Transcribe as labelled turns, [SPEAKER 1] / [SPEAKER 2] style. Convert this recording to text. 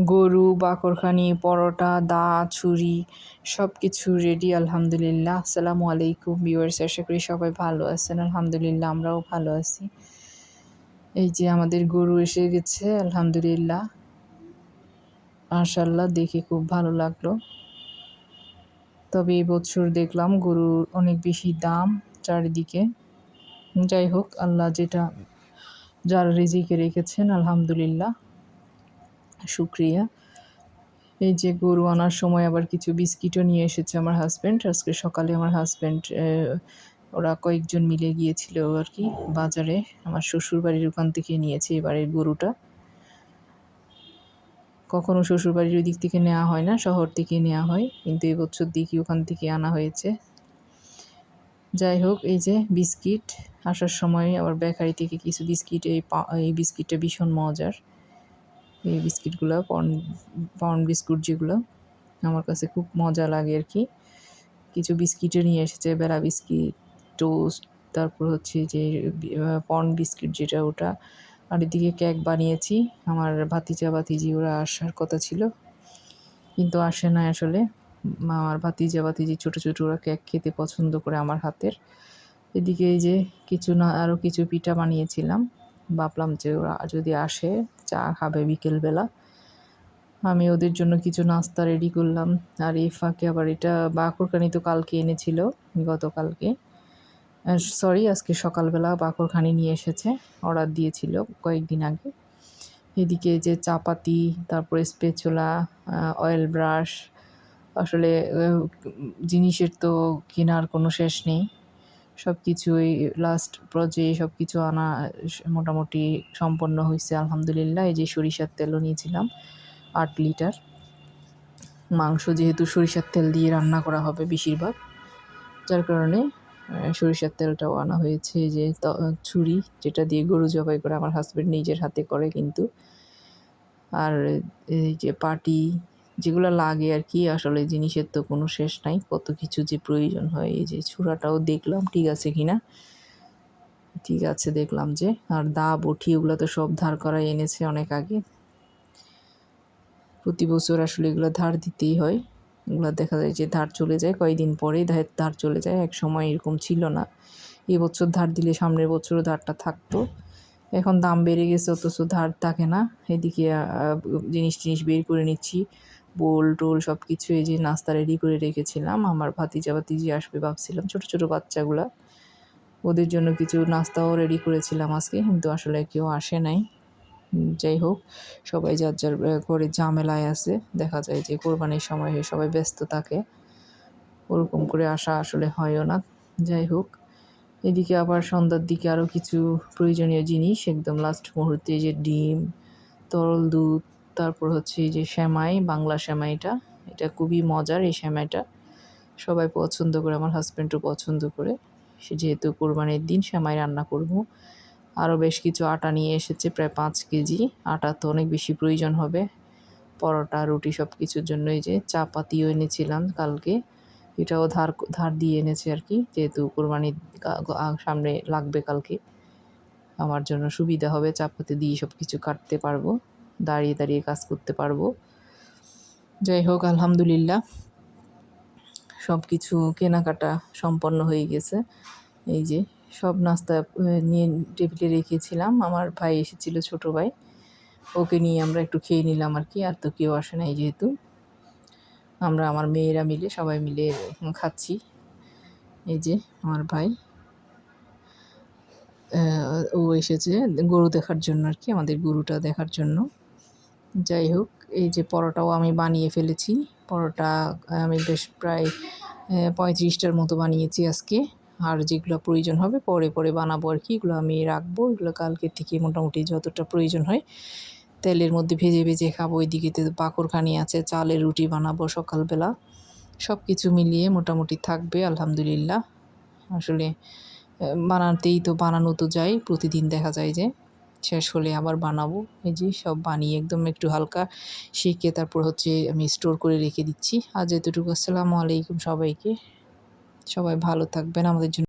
[SPEAKER 1] গরু, বাকরখানি, পরোটা, দা, ছুরি সব কিছু রেডি আলহামদুলিল্লাহ। আসসালামু আলাইকুম ভিউয়ার্স আশা করি সবাই ভালো আছেন। আলহামদুলিল্লাহ, আমরাও ভালো আছি। এই যে আমাদের গরু এসে গেছে, আলহামদুলিল্লাহ। মাশাল্লাহ দেখে খুব ভালো লাগল। তবে এবছর দেখলাম গরুর অনেক বেশি দাম চারিদিকে। যাই হোক, আল্লাহ যেটা, যার রিজিকে রেখেছেন, আলহামদুলিল্লাহ। শুক্রিয়া। এই যে গরু আনার সময় আবার কিছু বিস্কিটও নিয়ে এসেছে আমার হাজব্যান্ড আজকে সকালে আমার হাজব্যান্ড ওরা কয়েকজন মিলে গিয়েছিল আর কি বাজারে। আমার শ্বশুর বাড়ির ওখান থেকে নিয়েছে এবারের গরুটা। কখনো শ্বশুর বাড়ির ওই দিক থেকে নেওয়া হয় না, শহর থেকে নেওয়া হয়। কিন্তু এবছর দেখি ওখান থেকে আনা হয়েছে। যাই হোক, এই যে বিস্কিট, আসার সময় আবার বেকারি থেকে কিছু বিস্কিট, এই এই বিস্কিটটা ভীষণ মজার। এই বিস্কিটগুলো, পন পাউন্ড বিস্কুট যেগুলো, আমার কাছে খুব মজা লাগে আর কি। কিছু বিস্কিটও নিয়ে এসেছে, বেলা বিস্কিট, টোস্ট, তারপর হচ্ছে যে পন বিস্কিট যেটা ওটা। আর এদিকে কেক বানিয়েছি, আমার ভাতিজা, ভাতিজি ওরা আসার কথা ছিল। কিন্তু আসে না আসলে। আমার ভাতিজা, ভাতিজি ছোটো ছোটো ওরা কেক খেতে পছন্দ করে আমার হাতের। এদিকে এই যে, কিছু না আরও কিছু পিঠা বানিয়েছিলাম। ভাবলাম যে ওরা যদি আসে, চা খাবে বিকেলবেলা। আমি ওদের জন্য কিছু নাস্তা রেডি করলাম। আর এই ফাঁকে আবার এটা বাকরখানি তো কালকে এনেছিল, গতকালকে। সরি আজকে সকালবেলা বাকরখানি নিয়ে এসেছে অর্ডার দিয়েছিল কয়েকদিন আগে। এদিকে যে চাপাতি, তারপরে স্পেচোলা অয়েল ব্রাশ আসলে জিনিসের তো কেনার কোনো শেষ নেই। সব কিছুই লাস্ট পর্যায়ে সব কিছু আনা মোটামুটি সম্পন্ন হয়েছে আলহামদুলিল্লাহ। এই যে সরিষার তেলও নিয়েছিলাম, আট লিটার। মাংস যেহেতু সরিষার তেল দিয়ে রান্না করা হবে বেশিরভাগ, যার কারণে সরিষার তেলটাও আনা হয়েছে। যে ছুরি যেটা দিয়ে গরু জবাই করে আমার হাজব্যান্ড নিজের হাতে করে কিন্তু। আর এই যে পাটি যেগুলো লাগে আর কি আসলে জিনিসের তো কোনো শেষ নাই। কত কিছু যে প্রয়োজন হয়, এই যে ছুরাটাও দেখলাম, ঠিক আছে কি না? ঠিক আছে, দেখলাম যে। আর দা বটি ওগুলো তো সব ধার করাই এনেছে অনেক আগে। প্রতি বছর আসলে এগুলো ধার দিতেই হয়। এগুলো দেখা যায় যে ধার চলে যায় কয়েকদিন পরেই ধার চলে যায়। এক সময় এরকম ছিল না। এবছর ধার দিলে সামনের বছরও ধারটা থাকতো। এখন দাম বেড়ে গেছে, অথচ ধার থাকে না। এদিকে জিনিস টিনিস বের করে নিচ্ছি। বোল টোল সব কিছু এই যে নাস্তা রেডি করে রেখেছিলাম। আমার ভাতিজা ভাতিজি আসবে ভাবছিলাম, ছোটো ছোটো বাচ্চাগুলা। ওদের জন্য কিছু নাস্তাও রেডি করেছিলাম আজকে, কিন্তু আসলে কেউ আসে নাই। যাই হোক, সবাই যার যার করে ঝামেলায় আছে, দেখা যায় যে কোরবানির সময় সবাই ব্যস্ত থাকে। ওরকম করে আসা আসলে হয়ও না। যাই হোক, এদিকে আবার সন্ধ্যার দিকে আরও কিছু প্রয়োজনীয় জিনিস, একদম লাস্ট মুহূর্তে যে ডিম, তরল দুধ তারপর হচ্ছে এই যে শ্যামাই বাংলা শ্যামাইটা এটা খুবই মজার এই শ্যামাইটা সবাই পছন্দ করে, আমার হাজব্যান্ডও পছন্দ করে। সে যেহেতু কোরবানির দিন শ্যামাই রান্না করব। আরও বেশ কিছু আটা নিয়ে এসেছে, প্রায় পাঁচ কেজি। আটা তো অনেক বেশি প্রয়োজন হবে। পরোটা, রুটি সব কিছুর জন্য এই যে চাপাতিও এনেছিলাম কালকে। এটাও ধার ধার দিয়ে এনেছে আর কি, যেহেতু কোরবানির সামনে লাগবে কালকে। আমার জন্য সুবিধা হবে, চাপাতি দিয়ে সব কিছু কাটতে পারব। দাঁড়িয়ে দাঁড়িয়ে কাজ করতে পারব। যাই হোক, আলহামদুলিল্লাহ। সব কিছু কেনাকাটা সম্পন্ন হয়ে গেছে। এই যে, সব নাস্তা নিয়ে টেবিলে রেখেছিলাম। আমার ভাই এসেছিল, ছোট ভাই। ওকে নিয়ে আমরা একটু খেয়ে নিলাম আর কি, আর তো কেউ আসে নাই যেহেতু। আমরা, আমার মেয়েরা মিলে, সবাই মিলে খাচ্ছি। এই যে, আমার ভাই। ও এসেছে গরু দেখার জন্য আর কি, আমাদের গরুটা দেখার জন্য। যাই হোক, এই যে পরোটাও আমি বানিয়ে ফেলেছি। পরোটা আমি বেশ প্রায় পঁয়ত্রিশটার মতো বানিয়েছি আজকে। আর যেগুলো প্রয়োজন হবে পরে পরে বানাবো আর কি, এগুলো আমি রাখব। এগুলো কালকে থেকে মোটামুটি যতটা প্রয়োজন হয়, তেলের মধ্যে ভেজে ভেজে খাব। ওইদিকে তো পাকড়খানি আছে, চালের রুটি বানাবো সকালবেলা। সব কিছু মিলিয়ে মোটামুটি থাকবে, আলহামদুলিল্লাহ। আসলে বানাতেই তো বানানো তো যায়, প্রতিদিন দেখা যায় যে। শেষ হলে আবার বানাবো। এই যে সব বানিয়ে একদম একটু হালকা শিখে তারপর হচ্ছে আমি স্টোর করে রেখে দিচ্ছি। আজ এতটুকু। আসসালামু আলাইকুম সবাইকে। সবাই ভালো থাকবেন। আমাদের জন্য